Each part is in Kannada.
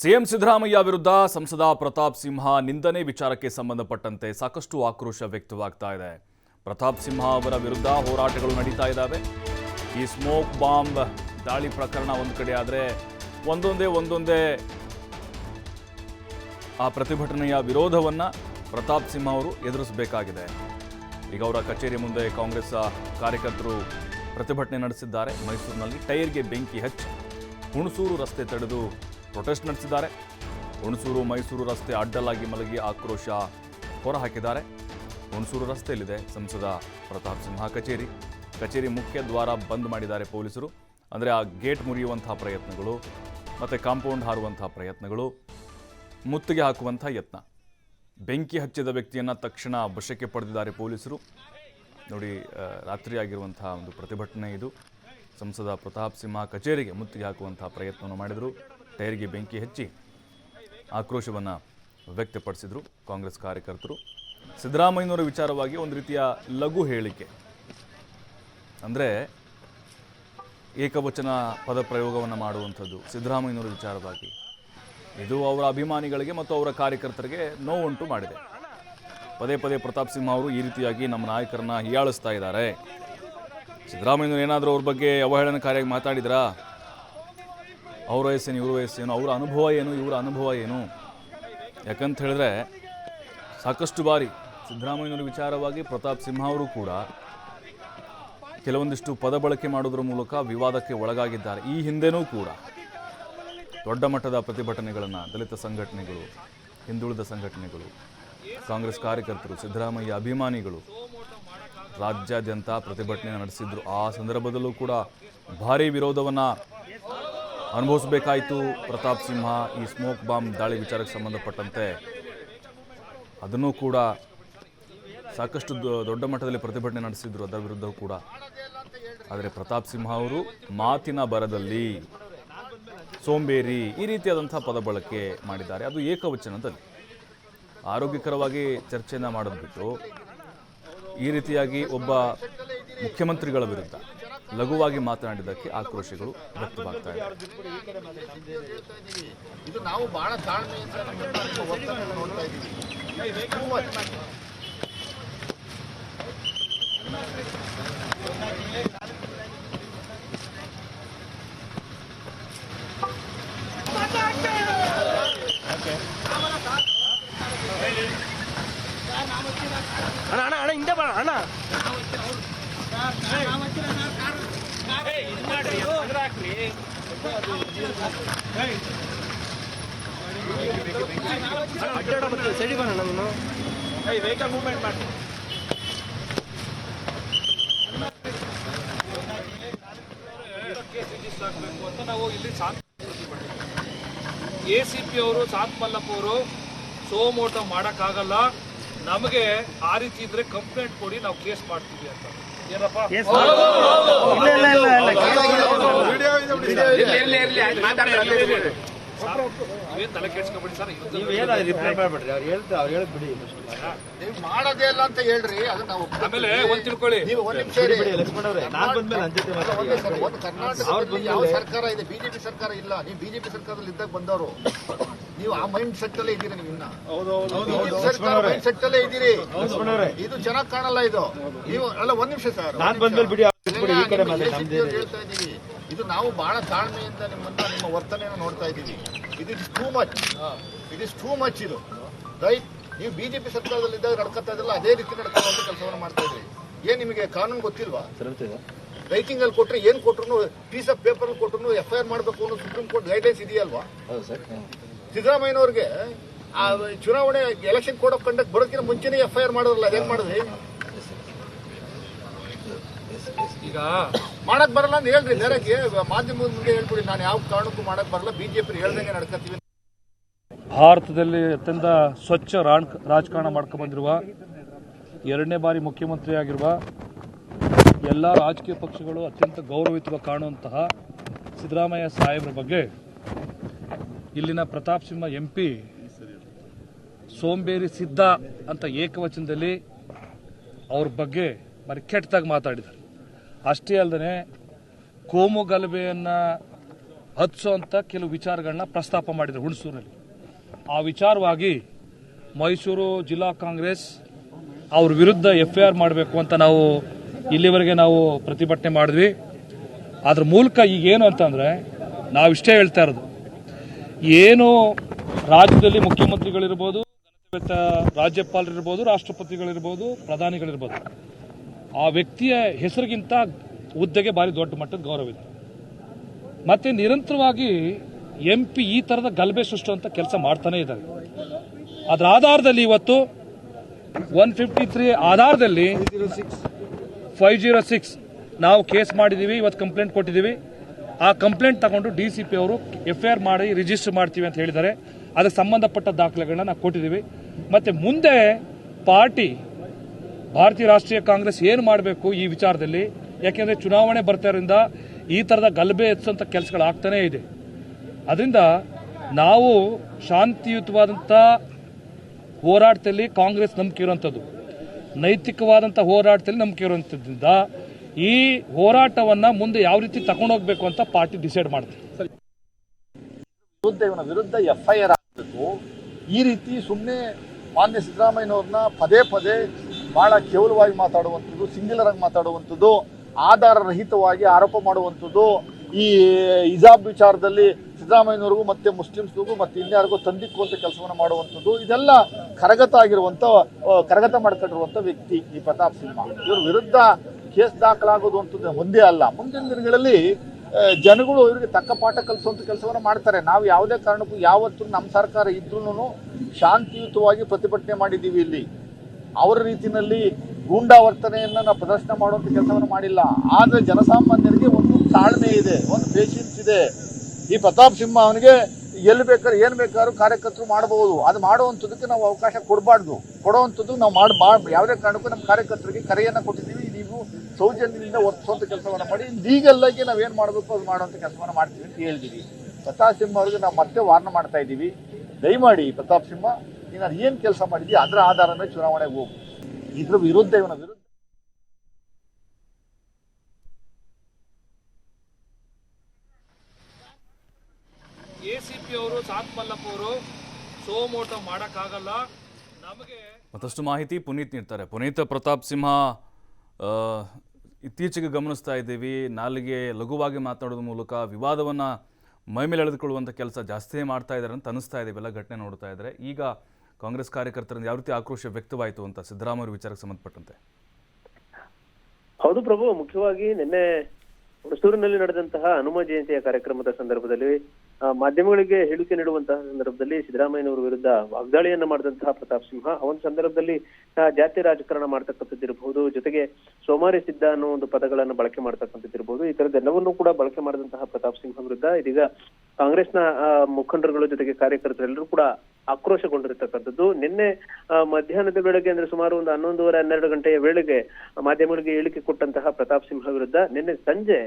ಸಿಎಂ ಸಿದ್ದರಾಮಯ್ಯ ವಿರುದ್ಧ ಸಂಸದ ಪ್ರತಾಪ್ ಸಿಂಹ ನಿಂದನೆ ವಿಚಾರಕ್ಕೆ ಸಂಬಂಧಪಟ್ಟಂತೆ ಸಾಕಷ್ಟು ಆಕ್ರೋಶ ವ್ಯಕ್ತವಾಗ್ತಾ ಇದೆ. ಪ್ರತಾಪ್ ಸಿಂಹ ಅವರ ವಿರುದ್ಧ ಹೋರಾಟಗಳು ನಡೀತಾ ಇದ್ದಾವೆ. ಈ ಸ್ಮೋಕ್ ಬಾಂಬ್ ದಾಳಿ ಪ್ರಕರಣ ಒಂದು ಕಡೆ ಆದರೆ ಒಂದೊಂದೇ ಒಂದೊಂದೇ ಆ ಪ್ರತಿಭಟನೆಯ ವಿರೋಧವನ್ನು ಪ್ರತಾಪ್ ಸಿಂಹ ಅವರು ಎದುರಿಸಬೇಕಾಗಿದೆ. ಈಗ ಅವರ ಕಚೇರಿ ಮುಂದೆ ಕಾಂಗ್ರೆಸ್ ಕಾರ್ಯಕರ್ತರು ಪ್ರತಿಭಟನೆ ನಡೆಸಿದ್ದಾರೆ. ಮೈಸೂರಿನಲ್ಲಿ ಟೈರ್ಗೆ ಬೆಂಕಿ ಹಚ್ಚಿ ಹುಣಸೂರು ರಸ್ತೆ ತಡೆದು ಪ್ರೊಟೆಸ್ಟ್ ನಡೆಸಿದ್ದಾರೆ. ಹುಣಸೂರು, ಮೈಸೂರು ರಸ್ತೆ ಅಡ್ಡಲಾಗಿ ಮಲಗಿ ಆಕ್ರೋಶ ಹೊರಹಾಕಿದ್ದಾರೆ. ಹುಣಸೂರು ರಸ್ತೆಯಲ್ಲಿದೆ ಸಂಸದ ಪ್ರತಾಪ್ ಸಿಂಹ ಕಚೇರಿ. ಕಚೇರಿ ಮುಖ್ಯ ದ್ವಾರ ಬಂದ್ ಮಾಡಿದ್ದಾರೆ ಪೊಲೀಸರು. ಅಂದರೆ ಆ ಗೇಟ್ ಮುರಿಯುವಂತಹ ಪ್ರಯತ್ನಗಳು, ಮತ್ತು ಕಾಂಪೌಂಡ್ ಹಾರುವಂತಹ ಪ್ರಯತ್ನಗಳು, ಮುತ್ತಿಗೆ ಹಾಕುವಂಥ ಯತ್ನ. ಬೆಂಕಿ ಹಚ್ಚಿದ ವ್ಯಕ್ತಿಯನ್ನು ತಕ್ಷಣ ವಶಕ್ಕೆ ಪಡೆದಿದ್ದಾರೆ ಪೊಲೀಸರು. ನೋಡಿ ರಾತ್ರಿ ಆಗಿರುವಂಥ ಒಂದು ಪ್ರತಿಭಟನೆ ಇದು. ಸಂಸದ ಪ್ರತಾಪ್ ಸಿಂಹ ಕಚೇರಿಗೆ ಮುತ್ತಿಗೆ ಹಾಕುವಂಥ ಪ್ರಯತ್ನವನ್ನು ಮಾಡಿದರು. ಟೈರ್ಗೆ ಬೆಂಕಿ ಹಚ್ಚಿ ಆಕ್ರೋಶವನ್ನು ವ್ಯಕ್ತಪಡಿಸಿದರು ಕಾಂಗ್ರೆಸ್ ಕಾರ್ಯಕರ್ತರು. ಸಿದ್ದರಾಮಯ್ಯನವರ ವಿಚಾರವಾಗಿ ಒಂದು ರೀತಿಯ ಲಘು ಹೇಳಿಕೆ. ಅಂದರೆ ಏಕವಚನ ಪದ ಪ್ರಯೋಗವನ್ನು ಮಾಡುವಂಥದ್ದು ಸಿದ್ದರಾಮಯ್ಯನವರ ವಿಚಾರವಾಗಿ. ಇದು ಅವರ ಅಭಿಮಾನಿಗಳಿಗೆ ಮತ್ತು ಅವರ ಕಾರ್ಯಕರ್ತರಿಗೆ ನೋವುಂಟು ಮಾಡಿದೆ. ಪದೇ ಪದೇ ಪ್ರತಾಪ್ ಸಿಂಹ ಅವರು ಈ ರೀತಿಯಾಗಿ ನಮ್ಮ ನಾಯಕರನ್ನ ಹೀಯಾಳಿಸ್ತಾ ಇದ್ದಾರೆ. ಸಿದ್ದರಾಮಯ್ಯನವರು ಏನಾದರೂ ಅವ್ರ ಬಗ್ಗೆ ಅವಹೇಳನಕಾರಿಯಾಗಿ ಮಾತಾಡಿದ್ರಾ? ಅವ್ರ ವಯಸ್ಸೇನು, ಇವ್ರ ವಯಸ್ಸೇನು, ಅವರ ಅನುಭವ ಏನು, ಇವರ ಅನುಭವ ಏನು? ಯಾಕಂತ ಹೇಳಿದ್ರೆ ಸಾಕಷ್ಟು ಬಾರಿ ಸಿದ್ದರಾಮಯ್ಯನವರ ವಿಚಾರವಾಗಿ ಪ್ರತಾಪ್ ಸಿಂಹ ಅವರು ಕೂಡ ಕೆಲವೊಂದಿಷ್ಟು ಪದ ಬಳಕೆ ಮಾಡೋದ್ರ ಮೂಲಕ ವಿವಾದಕ್ಕೆ ಒಳಗಾಗಿದ್ದಾರೆ. ಈ ಹಿಂದೆನೂ ಕೂಡ ದೊಡ್ಡ ಮಟ್ಟದ ಪ್ರತಿಭಟನೆಗಳನ್ನು ದಲಿತ ಸಂಘಟನೆಗಳು, ಹಿಂದುಳಿದ ಸಂಘಟನೆಗಳು, ಕಾಂಗ್ರೆಸ್ ಕಾರ್ಯಕರ್ತರು, ಸಿದ್ದರಾಮಯ್ಯ ಅಭಿಮಾನಿಗಳು ರಾಜ್ಯಾದ್ಯಂತ ಪ್ರತಿಭಟನೆ ನಡೆಸಿದ್ರು. ಆ ಸಂದರ್ಭದಲ್ಲೂ ಕೂಡ ಭಾರೀ ವಿರೋಧವನ್ನು ಅನುಭವಿಸಬೇಕಾಯಿತು. ಪ್ರತಾಪ್ ಸಿಂಹ ಈ ಸ್ಮೋಕ್ ಬಾಂಬ್ ದಾಳಿ ವಿಚಾರಕ್ಕೆ ಸಂಬಂಧಪಟ್ಟಂತೆ. ಅದನ್ನು ಕೂಡ ಸಾಕಷ್ಟು ದೊಡ್ಡ ಮಟ್ಟದಲ್ಲಿ ಪ್ರತಿಭಟನೆ ನಡೆಸಿದ್ರು. ಅದರ ವಿರುದ್ಧವೂ ಕೂಡ. ಆದರೆ ಪ್ರತಾಪ್ ಸಿಂಹ ಅವರು ಮಾತಿನ ಬರದಲ್ಲಿ ಸೋಂಬೇರಿ ಈ ರೀತಿಯಾದಂಥ ಪದ ಬಳಕೆ ಮಾಡಿದ್ದಾರೆ. ಅದು ಏಕವಚನದಲ್ಲಿ. ಆರೋಗ್ಯಕರವಾಗಿ ಚರ್ಚೆಯನ್ನು ಮಾಡೋದು ಬಿಟ್ಟು ಈ ರೀತಿಯಾಗಿ ಒಬ್ಬ ಮುಖ್ಯಮಂತ್ರಿಗಳ ವಿರುದ್ಧ ಲಘುವಾಗಿ ಮಾತನಾಡಿದ್ದಕ್ಕೆ ಆಕ್ರೋಶಗಳು ವ್ಯಕ್ತವಾಗ್ತಾ ಇದೆ. ನಾವು ಬಹಳ ಅಣ್ಣ ಅಣ್ಣ ಅಣ್ಣ ಹಿಂದೆ ಬಾ ಅಣ್ಣ. ಸೈಡಿ ಬನ್ನ ನಮ್ಮನ್ನು ನೀನು ವೆಹಿಕಲ್ ಮೂವ್ಮೆಂಟ್ ಮಾಡಿ ಅಂತ ನಾವು ಇಲ್ಲಿ ಎ ಸಿ ಪಿ ಅವರು ಸಾತ್ ಮಲ್ಲಪ್ಪ ಅವರು ಸೋಮೋಟ ಮಾಡೋಕ್ಕಾಗಲ್ಲ. ನಮಗೆ ಆ ರೀತಿ ಇದ್ರೆ ಕಂಪ್ಲೇಂಟ್ ಕೊಡಿ ನಾವು ಕೇಸ್ ಮಾಡ್ತೀವಿ ಅಂತ. ಏನಪ್ಪ? ಇಲ್ಲ ಇಲ್ಲ ಇಲ್ಲ ಇಲ್ಲ. ನೀವೇನ್ ತಲೆ ಕೆಡ್ಸ್ಕೊಬೇಡಿ ಸರ್? ನೀವು ಏನ ರಿಪ್ಲೈ ಮಾಡ್ಬೇಡ್ರಿ ಅವ್ರು ಹೇಳ್ತಾ ಅವ್ರು ಹೇಳಕ್ ಬಿಡಿ ನೀವು ಮಾಡೋದೇ ಇಲ್ಲ ಅಂತ ಹೇಳ್ರಿ ಅದು ನಾವು ಆಮೇಲೆ ಒಂದ್ ತಿಳ್ಕೊಳ್ಳಿ. ನೀವು ಒಂದ್ ನಿಮಿಷ ಇರಿ. ಬಿಡಿ ಲಕ್ಷ್ಮಣ ಅವ್ರೆ ನಾನ್ ಬಂದ್ಮೇಲೆ ನನ್ನ ಜೊತೆ ಸರ್, ಮಾತಾಡಿ ಒಂದು ಕರ್ನಾಟಕದಲ್ಲಿ ಯಾವ ಸರ್ಕಾರ ಇದೆ? ಬಿಜೆಪಿ ಸರ್ಕಾರ ಇಲ್ಲ. ನೀವು ಬಿಜೆಪಿ ಸರ್ಕಾರದಲ್ಲಿ ಇದ್ದಾಗ ಬಂದವರು. ನೀವು ಆ ಮೈಂಡ್ ಸೆಟ್ ಅಲ್ಲೇ ಇದ್ದೀರಿ ನೀವು ಇನ್ನ. ಸರ್ಕಾರ ಮೈಂಡ್ ಸೆಟ್ ಅಲ್ಲೇ ಇದ್ದೀರಿ. ಇದು ಚೆನ್ನಾಗ್ ಕಾಣಲ್ಲ ಇದು. ನೀವು ಅಲ್ಲ ಒಂದ್ ನಿಮಿಷ ಸರ್ ಹೇಳ್ತಾ ಇದ್ದೀವಿ ಇದು ನಾವು ಬಹಳ ತಾಳ್ಮೆಯಿಂದ ನಿಮ್ಮನ್ನ ನಿಮ್ಮ ವರ್ತನೆಯನ್ನು ನೋಡ್ತಾ ಇದ್ದೀವಿ. ಇದು is too much it is too much ಇದು. ರೈಟ್ ನೀವು ಬಿಜೆಪಿ ಸರ್ಕಾರದಲ್ಲಿದ್ದಾಗ ನಡ್ಕೊತಾ ಇದ್ರಲ್ಲ ಅದೇ ರೀತಿ ನಡ್ಕೊಳ್ಳುವಂತ ಕೆಲಸವನ್ನು ಮಾಡ್ತಾ ಇದ್ರಿ. ಏನ್ ನಿಮಗೆ ಕಾನೂನು ಗೊತ್ತಿಲ್ವಾ? ರೈಟಿಂಗ್ ಅಲ್ಲಿ ಕೊಟ್ರೆ ಏನ್ ಕೊಟ್ರು ಪೀಸ್ ಆಫ್ ಪೇಪರ್ ಕೊಟ್ರು ಎಫ್ ಐ ಆರ್ ಮಾಡಬೇಕು ಅನ್ನೋ ಸುಪ್ರೀಂ ಕೋರ್ಟ್ ಗೈಡ್ಲೈನ್ಸ್ ಇದೆಯಲ್ವಾ? ಹೌದು ಸರ್. ಸಿದ್ದರಾಮಯ್ಯನವ್ರಿಗೆ ಆ ಚುನಾವಣೆ ಎಲೆಕ್ಷನ್ ಕೋಡ್ ಆಫ್ ಕಂಡಕ್ಟ್ ಬರೋಕ್ಕಿಂತ ಮುಂಚೆನೇ ಎಫ್ ಐ ಆರ್ ಅದೇನ್ ಮಾಡಿದ್ರಿ? ಈಗ ಮಾಡಕ್ ಬರಲ್ಲ ಅಂತ ಹೇಳ್ರಿ ನೇರಕ್ಕೆ ಮಾಧ್ಯಮದ ಮುಂದೆ ಹೇಳ್ಬಿಡಿ ನಾನು ಯಾವ ಕಾರಣಕ್ಕೂ ಮಾಡಕ್ ಬರಲ್ಲ ಬಿಜೆಪಿ ಹೇಳ್ದಂಗೆ ನಡ್ಕತ್ತೀವಿ. ಭಾರತದಲ್ಲಿ ಅತ್ಯಂತ ಸ್ವಚ್ಛ ರಾಣ್- ರಾಜಕಾರಣ ಮಾಡ್ಕೊಂಡ್ಬಂದಿರುವ ಎರಡನೇ ಬಾರಿ ಮುಖ್ಯಮಂತ್ರಿ ಆಗಿರುವ ಎಲ್ಲ ರಾಜಕೀಯ ಪಕ್ಷಗಳು ಅತ್ಯಂತ ಗೌರವಿತವಾಗಿ ಕಾಣುವಂತಹ ಸಿದ್ದರಾಮಯ್ಯ ಸಾಹೇಬ್ರ ಬಗ್ಗೆ ಇಲ್ಲಿನ ಪ್ರತಾಪ್ ಸಿಂಹ ಎಂ ಪಿ ಸೋಂಬೇರಿ ಸಿದ್ಧ ಅಂತ ಏಕವಚನದಲ್ಲಿ ಅವ್ರ ಬಗ್ಗೆ ಮರಿ ಕೆಟ್ಟದಾಗಿ ಮಾತಾಡಿದ್ದಾರೆ. ಅಷ್ಟೇ ಅಲ್ಲದೆ ಕೋಮು ಗಲಭೆಯನ್ನು ಅಂತ ಕೆಲವು ವಿಚಾರಗಳನ್ನ ಪ್ರಸ್ತಾಪ ಮಾಡಿದರು ಹುಣಸೂರಿನಲ್ಲಿ ಆ ವಿಚಾರವಾಗಿ ಮೈಸೂರು ಜಿಲ್ಲಾ ಕಾಂಗ್ರೆಸ್ ಅವ್ರ ವಿರುದ್ಧ ಎಫ್ ಐ ಆರ್ ಮಾಡಬೇಕು ಅಂತ ನಾವು ಇಲ್ಲಿವರೆಗೆ ನಾವು ಪ್ರತಿಭಟನೆ ಮಾಡಿದ್ವಿ. ಅದ್ರ ಮೂಲಕ ಈಗೇನು ಅಂತಂದರೆ ನಾವಿಷ್ಟೇ ಹೇಳ್ತಾ ಇರೋದು. ಏನು ರಾಜ್ಯದಲ್ಲಿ ಮುಖ್ಯಮಂತ್ರಿಗಳಿರ್ಬೋದು ರಾಜ್ಯಪಾಲರಿರ್ಬೋದು ರಾಷ್ಟ್ರಪತಿಗಳಿರ್ಬೋದು ಪ್ರಧಾನಿಗಳಿರ್ಬೋದು ಆ ವ್ಯಕ್ತಿಯ ಹೆಸರಿಗಿಂತ ಹುದ್ದೆಗೆ ಭಾರಿ ದೊಡ್ಡ ಮಟ್ಟದ ಗೌರವ ಇದೆ. ಮತ್ತೆ ನಿರಂತರವಾಗಿ ಎಂ ಪಿ ಈ ಥರದ ಗಲಭೆ ಅಂತ ಕೆಲಸ ಮಾಡ್ತಾನೆ ಇದ್ದಾರೆ. ಅದರ ಆಧಾರದಲ್ಲಿ ಇವತ್ತು ಒನ್ ಫಿಫ್ಟಿ ತ್ರೀ ಆಧಾರದಲ್ಲಿ ಫೈವ್ ಜೀರೋ ಸಿಕ್ಸ್. ನಾವು ಕೇಸ್ ಮಾಡಿದ್ದೀವಿ ಇವತ್ತು ಕಂಪ್ಲೇಂಟ್ ಕೊಟ್ಟಿದ್ದೀವಿ ಆ ಕಂಪ್ಲೇಂಟ್ ತಗೊಂಡು ಡಿ ಸಿ ಪಿ ಅವರು ಎಫ್ ಐ ಆರ್ ಮಾಡಿ ರಿಜಿಸ್ಟರ್ ಮಾಡ್ತೀವಿ ಅಂತ ಹೇಳಿದ್ದಾರೆ. ಅದಕ್ಕೆ ಸಂಬಂಧಪಟ್ಟ ದಾಖಲೆಗಳನ್ನ ನಾವು ಕೊಟ್ಟಿದ್ದೀವಿ. ಮತ್ತು ಮುಂದೆ ಪಾರ್ಟಿ, ಭಾರತೀಯ ರಾಷ್ಟ್ರೀಯ ಕಾಂಗ್ರೆಸ್ ಏನು ಮಾಡಬೇಕು ಈ ವಿಚಾರದಲ್ಲಿ? ಯಾಕೆಂದರೆ ಚುನಾವಣೆ ಬರ್ತಾರಿಂದ ಈ ಥರದ ಗಲಭೆ ಎತ್ತಿಸುವಂಥ ಕೆಲಸಗಳಾಗ್ತಾನೇ ಇದೆ. ಅದರಿಂದ ನಾವು ಶಾಂತಿಯುತವಾದಂಥ ಹೋರಾಟದಲ್ಲಿ ಕಾಂಗ್ರೆಸ್ ನಂಬಿಕೆ ಇರುವಂಥದ್ದು ನೈತಿಕವಾದಂಥ ಹೋರಾಟದಲ್ಲಿ ನಂಬಿಕೆ ಇರುವಂಥದ್ರಿಂದ ಈ ಹೋರಾಟವನ್ನು ಮುಂದೆ ಯಾವ ರೀತಿ ತಗೊಂಡೋಗ್ಬೇಕು ಅಂತ ಪಾರ್ಟಿ ಡಿಸೈಡ್ ಮಾಡುತ್ತೆ ವಿರುದ್ಧ ಇವನ ವಿರುದ್ಧ ಎಫ್ ಐ ಆರ್ ಆಗಬೇಕು. ಈ ರೀತಿ ಸುಮ್ಮನೆ ಮಾನ್ಯ ಸಿದ್ದರಾಮಯ್ಯನವ್ರನ್ನ ಪದೇ ಪದೇ ಬಹಳ ಕೇವಲವಾಗಿ ಮಾತಾಡುವಂಥದ್ದು ಸಿಂಗ್ಯುಲರ್ ಆಗಿ ಮಾತಾಡುವಂಥದ್ದು, ಆಧಾರ ರಹಿತವಾಗಿ ಆರೋಪ ಮಾಡುವಂಥದ್ದು, ಈ ಇಜಾಬ್ ವಿಚಾರದಲ್ಲಿ ಸಿದ್ದರಾಮಯ್ಯನವ್ರಿಗೂ ಮತ್ತೆ ಮುಸ್ಲಿಮ್ಸ್ಗೂ ಮತ್ತೆ ಇನ್ಯಾರಿಗೂ ತಂದಿಕ್ಕುವಂತ ಕೆಲಸವನ್ನು ಮಾಡುವಂಥದ್ದು, ಇದೆಲ್ಲ ಕರಗತ ಆಗಿರುವಂಥ ಕರಗತ ಮಾಡ್ಕೊಂಡಿರುವಂತ ವ್ಯಕ್ತಿ ಈ ಪ್ರತಾಪ್ ಸಿಂಹ. ಇವ್ರ ವಿರುದ್ಧ ಕೇಸ್ ದಾಖಲಾಗೋದು ಅಂತದ್ದು ಒಂದೇ ಅಲ್ಲ. ಮುಂದಿನ ದಿನಗಳಲ್ಲಿ ಜನಗಳು ಇವರಿಗೆ ತಕ್ಕ ಪಾಠ ಕಲಿಸುವಂತ ಕೆಲಸವನ್ನು ಮಾಡ್ತಾರೆ. ನಾವು ಯಾವುದೇ ಕಾರಣಕ್ಕೂ ಯಾವತ್ತೂ ನಮ್ಮ ಸರ್ಕಾರ ಇದ್ರೂ ಶಾಂತಿಯುತವಾಗಿ ಪ್ರತಿಭಟನೆ ಮಾಡಿದ್ದೀವಿ ಇಲ್ಲಿ. ಅವರ ರೀತಿಯಲ್ಲಿ ಗೂಂಡಾವರ್ತನೆಯನ್ನ ನಾವು ಪ್ರದರ್ಶನ ಮಾಡುವಂಥ ಕೆಲಸವನ್ನು ಮಾಡಿಲ್ಲ. ಆದರೆ ಜನಸಾಮಾನ್ಯರಿಗೆ ಒಂದು ತಾಳ್ಮೆ ಇದೆ, ಒಂದು ಪೇಷನ್ಸ್ ಇದೆ. ಈ ಪ್ರತಾಪ್ ಸಿಂಹ ಅವನಿಗೆ ಎಲ್ಲಿ ಬೇಕಾದ್ರೆ, ಏನು ಬೇಕಾದ್ರೂ ಕಾರ್ಯಕರ್ತರು ಮಾಡಬಹುದು ಅದು ಮಾಡುವಂಥದ್ದಕ್ಕೆ ನಾವು ಅವಕಾಶ ಕೊಡಬಾರ್ದು. ಕೊಡುವಂಥದ್ದು ನಾವು ಮಾಡಿ ಯಾವುದೇ ಕಾರಣಕ್ಕೂ ನಮ್ಮ ಕಾರ್ಯಕರ್ತರಿಗೆ ಕರೆಯನ್ನು ಕೊಟ್ಟಿದ್ದೀವಿ. ನೀವು ಸೌಜನ್ಯದಿಂದ ವರ್ತಿಸುವಂತ ಕೆಲಸವನ್ನ ಮಾಡಿ ಲೀಗಲ್ ಆಗಿ ನಾವೇನು ಮಾಡಬೇಕು ಅದು ಮಾಡುವಂಥ ಕೆಲಸವನ್ನ ಮಾಡ್ತೀವಿ ಅಂತ ಹೇಳಿದ್ದೀವಿ ಪ್ರತಾಪ್ ಸಿಂಹ ಅವರಿಗೆ ನಾವು ಮತ್ತೆ ವಾರ್ನ್ ಮಾಡ್ತಾ ಇದ್ದೀವಿ. ದಯಮಾಡಿ ಪ್ರತಾಪ್ ಸಿಂಹ ನೀನು ಅದು ಏನು ಕೆಲಸ ಮಾಡಿದ್ವಿ ಅದರ ಆಧಾರ ಮೇಲೆ ಚುನಾವಣೆಗೆ ಹೋಗು. ಇದ್ರ ವಿರುದ್ಧ ಇವನ ವಿರುದ್ಧ. ಎ ಸಿ ಪಿ ಅವರು ಸಾತ್ ಮಲ್ಲಪ್ಪ ಅವರು ಸೋಮೋಟ ಮಾಡೋಕ್ಕಾಗಲ್ಲ. ನಮಗೆ ಮತ್ತಷ್ಟು ಮಾಹಿತಿ ಪುನೀತ್ ನೀಡ್ತಾರೆ. ಪುನೀತ್ ಪ್ರತಾಪ್ ಸಿಂಹ ಇತ್ತೀಚೆಗೆ ಗಮನಿಸ್ತಾ ಇದ್ದೀವಿ. ನಾಲಿಗೆ ಲಘುವಾಗಿ ಮಾತನಾಡೋದ್ರ ಮೂಲಕ ವಿವಾದವನ್ನು ಮೈಮೇಲೆ ಎಳೆದುಕೊಳ್ಳುವಂಥ ಕೆಲಸ ಜಾಸ್ತಿ ಮಾಡ್ತಾ ಇದ್ದಾರೆ ಅಂತ ಅನಿಸ್ತಾ ಇದೆ. ಎಲ್ಲ ಘಟನೆ ನೋಡ್ತಾ ಇದ್ದಾರೆ ಈಗ ಕಾಂಗ್ರೆಸ್ ಕಾರ್ಯಕರ್ತರಿಂದ ಯಾವ ರೀತಿ ಆಕ್ರೋಶ ವ್ಯಕ್ತವಾಯಿತು ಅಂತ ಸಿದ್ದರಾಮಯ್ಯ ವಿಚಾರಕ್ಕೆ ಸಂಬಂಧಪಟ್ಟಂತೆ? ಹೌದು ಪ್ರಭು, ಮುಖ್ಯವಾಗಿ ನಿನ್ನೆ ಹುಣಸೂರಿನಲ್ಲಿ ನಡೆದಂತಹ ಹನುಮ ಜಯಂತಿಯ ಕಾರ್ಯಕ್ರಮದ ಸಂದರ್ಭದಲ್ಲಿ ಮಾಧ್ಯಮಗಳಿಗೆ ಹೇಳಿಕೆ ನೀಡುವಂತಹ ಸಂದರ್ಭದಲ್ಲಿ ಸಿದ್ದರಾಮಯ್ಯನವರ ವಿರುದ್ಧ ವಾಗ್ದಾಳಿಯನ್ನ ಮಾಡಿದಂತಹ ಪ್ರತಾಪ್ ಸಿಂಹ ಒಂದು ಸಂದರ್ಭದಲ್ಲಿ ಜಾತಿ ರಾಜಕಾರಣ ಮಾಡ್ತಕ್ಕಂಥದ್ದಿರಬಹುದು, ಜೊತೆಗೆ ಸೋಮಾರಿ ಸಿದ್ಧ ಅನ್ನೋ ಒಂದು ಪದಗಳನ್ನ ಬಳಕೆ ಮಾಡ್ತಕ್ಕಂಥದ್ದಿರಬಹುದು, ಈ ತರದ್ದೆಲ್ಲವನ್ನೂ ಕೂಡ ಬಳಕೆ ಮಾಡಿದಂತಹ ಪ್ರತಾಪ್ ಸಿಂಹ ವಿರುದ್ಧ ಇದೀಗ ಕಾಂಗ್ರೆಸ್ನ ಮುಖಂಡರುಗಳು ಜೊತೆಗೆ ಕಾರ್ಯಕರ್ತರೆಲ್ಲರೂ ಕೂಡ ಆಕ್ರೋಶಗೊಂಡಿರ್ತಕ್ಕಂಥದ್ದು. ನಿನ್ನೆ ಮಧ್ಯಾಹ್ನದ ಬೆಳಗ್ಗೆ ಅಂದ್ರೆ ಸುಮಾರು ಒಂದು ಹನ್ನೊಂದುವರೆ ಹನ್ನೆರಡು ಗಂಟೆಯ ವೇಳೆಗೆ ಮಾಧ್ಯಮಗಳಿಗೆ ಹೇಳಿಕೆ ಕೊಟ್ಟಂತಹ ಪ್ರತಾಪ್ ಸಿಂಹ ವಿರುದ್ಧ ನಿನ್ನೆ ಸಂಜೆ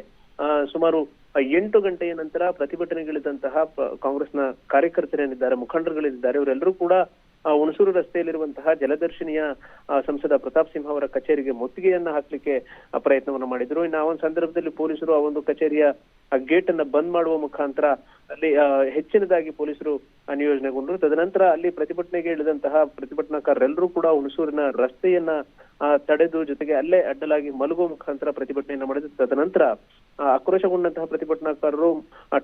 ಸುಮಾರು ಎಂಟು ಗಂಟೆಯ ನಂತರ ಪ್ರತಿಭಟನೆಗಿಳಿದಂತಹ ಕಾಂಗ್ರೆಸ್ನ ಕಾರ್ಯಕರ್ತರೇನಿದ್ದಾರೆ, ಮುಖಂಡರುಗಳಿದ್ದಾರೆ. ಇವರೆಲ್ಲರೂ ಕೂಡ ಹುಣಸೂರು ರಸ್ತೆಯಲ್ಲಿರುವಂತಹ ಜಲದರ್ಶಿನಿಯ ಸಂಸದ ಪ್ರತಾಪ್ ಸಿಂಹ ಅವರ ಕಚೇರಿಗೆ ಮುತ್ತಿಗೆಯನ್ನ ಹಾಕ್ಲಿಕ್ಕೆ ಪ್ರಯತ್ನವನ್ನ ಮಾಡಿದ್ರು. ಇನ್ನು ಆ ಒಂದು ಸಂದರ್ಭದಲ್ಲಿ ಪೊಲೀಸರು ಆ ಒಂದು ಕಚೇರಿಯ ಗೇಟ್ ಅನ್ನ ಬಂದ್ ಮಾಡುವ ಮುಖಾಂತರ ಅಲ್ಲಿ ಆ, ಹೆಚ್ಚಿನದಾಗಿ ಪೊಲೀಸರು ಆ, ನಿಯೋಜನೆಗೊಂಡರು. ತದನಂತರ ಅಲ್ಲಿ ಪ್ರತಿಭಟನೆಗೆ ಇಳಿದಂತಹ ಪ್ರತಿಭಟನಾಕಾರರೆಲ್ಲರೂ ಕೂಡ ಹುಣಸೂರಿನ ರಸ್ತೆಯನ್ನ ಆ, ತಡೆದು ಜೊತೆಗೆ ಅಲ್ಲೇ ಅಡ್ಡಲಾಗಿ ಮಲಗುವ ಮುಖಾಂತರ ಪ್ರತಿಭಟನೆಯನ್ನ ಮಾಡಿದ್ರು. ತದನಂತರ ಆ, ಆಕ್ರೋಶಗೊಂಡಂತಹ ಪ್ರತಿಭಟನಾಕಾರರು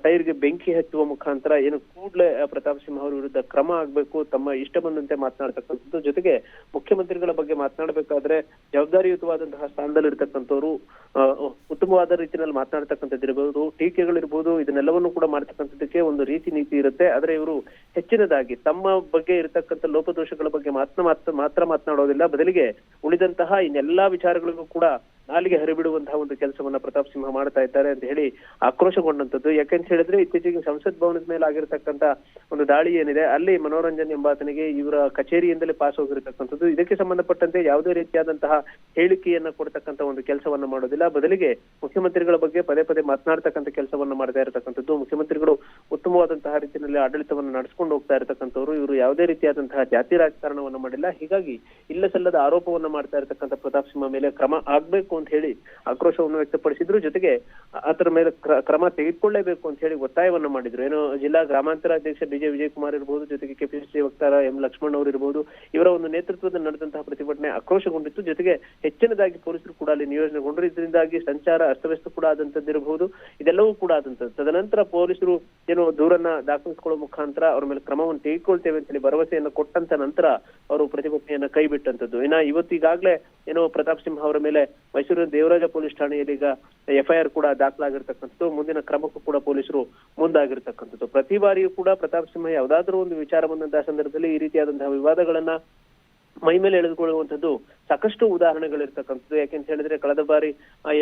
ಟೈರ್ಗೆ ಬೆಂಕಿ ಹಚ್ಚುವ ಮುಖಾಂತರ ಏನು ಕೂಡಲೇ ಪ್ರತಾಪ್ ಸಿಂಹ ಅವರ ವಿರುದ್ಧ ಕ್ರಮ ಆಗ್ಬೇಕು, ತಮ್ಮ ಇಷ್ಟ ಬಂದಂತೆ ಮಾತನಾಡ್ತಕ್ಕಂಥದ್ದು ಜೊತೆಗೆ ಮುಖ್ಯಮಂತ್ರಿಗಳ ಬಗ್ಗೆ ಮಾತನಾಡಬೇಕಾದ್ರೆ ಜವಾಬ್ದಾರಿಯುತವಾದಂತಹ ಸ್ಥಾನದಲ್ಲಿ ಇರ್ತಕ್ಕಂಥವ್ರು ಉತ್ತಮವಾದ ರೀತಿಯಲ್ಲಿ ಮಾತನಾಡ್ತಕ್ಕಂಥದ್ದಿರಬಹುದು ಟೀಕೆಗಳಿರ್ಬೋದು, ಇದನ್ನೆಲ್ಲವನ್ನು ಕೂಡ ಮಾಡ್ತಕ್ಕಂಥದ್ದಕ್ಕೆ ಒಂದು ರೀತಿ ನೀತಿ ಇರುತ್ತೆ. ಆದ್ರೆ ಇವರು ಹೆಚ್ಚಿನದಾಗಿ ತಮ್ಮ ಬಗ್ಗೆ ಇರತಕ್ಕಂಥ ಲೋಪದೋಷಗಳ ಬಗ್ಗೆ ಮಾತ್ರ ಮಾತ್ರ ಮಾತನಾಡೋದಿಲ್ಲ. ಬದಲಿಗೆ ಉಳಿದಂತಹ ಇನ್ನೆಲ್ಲಾ ವಿಚಾರಗಳಿಗೂ ಕೂಡ ನಾಲಿಗೆ ಹರಿಬಿಡುವಂತಹ ಒಂದು ಕೆಲಸವನ್ನ ಪ್ರತಾಪ್ ಸಿಂಹ ಮಾಡ್ತಾ ಇದ್ದಾರೆ ಅಂತ ಹೇಳಿ ಆಕ್ರೋಶಗೊಂಡಂತದ್ದು ಯಾಕೆಂತ ಹೇಳಿದ್ರೆ ಇತ್ತೀಚೆಗೆ ಸಂಸತ್ ಭವನದ ಮೇಲೆ ಆಗಿರತಕ್ಕಂತ ಒಂದು ದಾಳಿ ಏನಿದೆ, ಅಲ್ಲಿ ಮನೋರಂಜನ್ ಎಂಬಾತನಿಗೆ ಇವರ ಕಚೇರಿಯಿಂದಲೇ ಪಾಸ್ ಹೋಗಿರತಕ್ಕಂಥದ್ದು. ಇದಕ್ಕೆ ಸಂಬಂಧಪಟ್ಟಂತೆ ಯಾವುದೇ ರೀತಿಯಾದಂತಹ ಹೇಳಿಕೆಯನ್ನ ಕೊಡ್ತಕ್ಕಂತ ಒಂದು ಕೆಲಸವನ್ನ ಮಾಡೋದಿಲ್ಲ. ಬದಲಿಗೆ ಮುಖ್ಯಮಂತ್ರಿಗಳ ಬಗ್ಗೆ ಪದೇ ಪದೇ ಮಾತನಾಡ್ತಕ್ಕಂಥ ಕೆಲಸವನ್ನ ಮಾಡ್ತಾ ಇರತಕ್ಕಂಥದ್ದು. ಮುಖ್ಯಮಂತ್ರಿಗಳು ಉತ್ತಮವಾದಂತಹ ರೀತಿಯಲ್ಲಿ ಆಡಳಿತವನ್ನು ನಡೆಸ್ಕೊಂಡು ಹೋಗ್ತಾ ಇರತಕ್ಕಂಥವ್ರು. ಇವರು ಯಾವುದೇ ರೀತಿಯಾದಂತಹ ಜಾತಿ ರಾಜಕಾರಣವನ್ನ ಮಾಡಿಲ್ಲ. ಹೀಗಾಗಿ ಇಲ್ಲ ಸಲ್ಲದ ಆರೋಪವನ್ನ ಮಾಡ್ತಾ ಇರತಕ್ಕಂಥ ಪ್ರತಾಪ್ ಸಿಂಹ ಮೇಲೆ ಕ್ರಮ ಆಗ್ಬೇಕು ಅಂತ ಹೇಳಿ ಆಕ್ರೋಶವನ್ನು ವ್ಯಕ್ತಪಡಿಸಿದ್ರು. ಜೊತೆಗೆ ಅದರ ಮೇಲೆ ಕ್ರಮ ತೆಗೆದುಕೊಳ್ಳೇಬೇಕು ಅಂತ ಹೇಳಿ ಒತ್ತಾಯವನ್ನ ಮಾಡಿದ್ರು. ಏನು ಜಿಲ್ಲಾ ಗ್ರಾಮಾಂತರ ಅಧ್ಯಕ್ಷ ಬಿಜೆ ವಿಜಯ್ ಕುಮಾರ್ ಇರಬಹುದು ಜೊತೆಗೆ ಕೆಪಿಸಿಸಿ ವಕ್ತಾರ ಎಂ ಲಕ್ಷ್ಮಣ್ ಅವರು ಇರಬಹುದು ಇವರ ಒಂದು ನೇತೃತ್ವದಲ್ಲಿ ನಡೆದಂತಹ ಪ್ರತಿಭಟನೆ ಆಕ್ರೋಶಗೊಂಡಿತ್ತು. ಜೊತೆಗೆ ಹೆಚ್ಚಿನದಾಗಿ ಪೊಲೀಸರು ಕೂಡ ಅಲ್ಲಿ ನಿಯೋಜನೆಗೊಂಡರು. ಇದರಿಂದಾಗಿ ಸಂಚಾರ ಅಸ್ತವ್ಯಸ್ತ ಕೂಡ ಆದಂತದ್ದಿರಬಹುದು ಇದೆಲ್ಲವೂ ಕೂಡ ಆದಂತದ್ದು ತದನಂತರ ಪೊಲೀಸರು ಏನು ದೂರನ್ನ ದಾಖಲಿಸಿಕೊಳ್ಳುವ ಮುಖಾಂತರ ಅವರ ಮೇಲೆ ಕ್ರಮವನ್ನು ತೆಗೆದುಕೊಳ್ತೇವೆ ಅಂತ ಹೇಳಿ ಭರವಸೆಯನ್ನು ಕೊಟ್ಟಂತ ನಂತರ ಅವರು ಪ್ರತಿಭಟನೆಯನ್ನ ಕೈ ಬಿಟ್ಟಂತದ್ದು ಇನ್ನ ಇವತ್ತು ಈಗಾಗಲೇ ಏನೋ ಪ್ರತಾಪ್ ಸಿಂಹ ಅವರ ಮೇಲೆ ಮೈಸೂರಿನ ದೇವರಾಜ ಪೊಲೀಸ್ ಠಾಣೆಯಲ್ಲಿ ಈಗ ಎಫ್ಐಆರ್ ಕೂಡ ದಾಖಲಾಗಿರ್ತಕ್ಕಂಥದ್ದು, ಮುಂದಿನ ಕ್ರಮಕ್ಕೂ ಕೂಡ ಪೊಲೀಸರು ಮುಂದಾಗಿರ್ತಕ್ಕಂಥದ್ದು. ಪ್ರತಿ ಬಾರಿಯೂ ಕೂಡ ಪ್ರತಾಪ್ ಸಿಂಹ ಯಾವ್ದಾದ್ರೂ ಒಂದು ವಿಚಾರ ಬಂದಂತಹ ಸಂದರ್ಭದಲ್ಲಿ ಈ ರೀತಿಯಾದಂತಹ ವಿವಾದಗಳನ್ನ ಮೈ ಮೇಲೆ ಎಳೆದುಕೊಳ್ಳುವಂಥದ್ದು ಸಾಕಷ್ಟು ಉದಾಹರಣೆಗಳಿರ್ತಕ್ಕಂಥದ್ದು. ಯಾಕೆಂತ ಹೇಳಿದ್ರೆ ಕಳೆದ ಬಾರಿ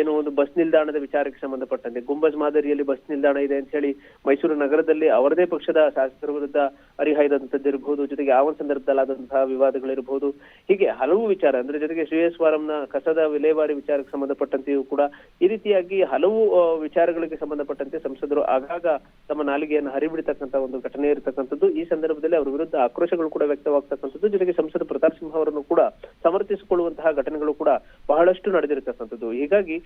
ಏನು ಒಂದು ಬಸ್ ನಿಲ್ದಾಣದ ವಿಚಾರಕ್ಕೆ ಸಂಬಂಧಪಟ್ಟಂತೆ, ಗುಂಬಜ್ ಮಾದರಿಯಲ್ಲಿ ಬಸ್ ನಿಲ್ದಾಣ ಇದೆ ಅಂತ ಹೇಳಿ ಮೈಸೂರು ನಗರದಲ್ಲಿ ಅವರದೇ ಪಕ್ಷದ ಶಾಸಕರ ವಿರುದ್ಧ ಹರಿಹಾಯ್ದಂತದ್ದಿರಬಹುದು ಜೊತೆಗೆ ಯಾವ ಸಂದರ್ಭದಲ್ಲಾದಂತಹ ವಿವಾದಗಳಿರಬಹುದು ಹೀಗೆ ಹಲವು ವಿಚಾರ, ಅಂದ್ರೆ ಜೊತೆಗೆ ಶ್ರೇಯಸ್ ಫಾರಂನ ಕಸದ ವಿಲೇವಾರಿ ವಿಚಾರಕ್ಕೆ ಸಂಬಂಧಪಟ್ಟಂತೆಯೂ ಕೂಡ ಈ ರೀತಿಯಾಗಿ ಹಲವು ವಿಚಾರಗಳಿಗೆ ಸಂಬಂಧಪಟ್ಟಂತೆ ಸಂಸದರು ಆಗಾಗ ತಮ್ಮ ನಾಲಿಗೆಯನ್ನು ಹರಿಬಿಡತಕ್ಕಂತಹ ಒಂದು ಘಟನೆ ಇರತಕ್ಕಂಥದ್ದು. ಈ ಸಂದರ್ಭದಲ್ಲಿ ಅವರ ವಿರುದ್ಧ ಆಕ್ರೋಶಗಳು ಕೂಡ ವ್ಯಕ್ತವಾಗ್ತಕ್ಕಂಥದ್ದು. ಜೊತೆಗೆ ಸಂಸದ ಪ್ರತಾಪ್ ಸಿಂಹ ಅವರನ್ನು ಕೂಡ ಸಮರ್ಥಿಸಿಕೊಳ್ಳುವಂತಹ ಘಟನೆಗಳು ಕೂಡ ಬಹಳಷ್ಟು ನಡೆದಿರತಕ್ಕಂಥದ್ದು. ಹೀಗಾಗಿ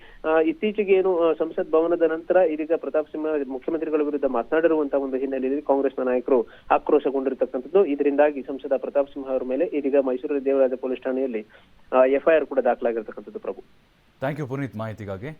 ಇತ್ತೀಚೆಗೆ ಏನು ಸಂಸತ್ ಭವನದ ನಂತರ ಇದೀಗ ಪ್ರತಾಪ್ ಸಿಂಹ ಮುಖ್ಯಮಂತ್ರಿಗಳ ವಿರುದ್ಧ ಮಾತನಾಡಿರುವಂತಹ ಒಂದು ಹಿನ್ನೆಲೆಯಲ್ಲಿ ಕಾಂಗ್ರೆಸ್ನ ನಾಯಕರು ಆಕ್ರೋಶಗೊಂಡಿರತಕ್ಕಂಥದ್ದು. ಇದರಿಂದಾಗಿ ಸಂಸದ ಪ್ರತಾಪ್ ಸಿಂಹ ಅವರ ಮೇಲೆ ಇದೀಗ ಮೈಸೂರು ದೇವರಾಜ ಪೊಲೀಸ್ ಠಾಣೆಯಲ್ಲಿ ಎಫ್ಐಆರ್ ಕೂಡ ದಾಖಲಾಗಿರ್ತಕ್ಕಂಥದ್ದು ಪ್ರಭು. ಥ್ಯಾಂಕ್ ಯು ಪುನೀತ್ ಮಾಹಿತಿಗಾಗಿ.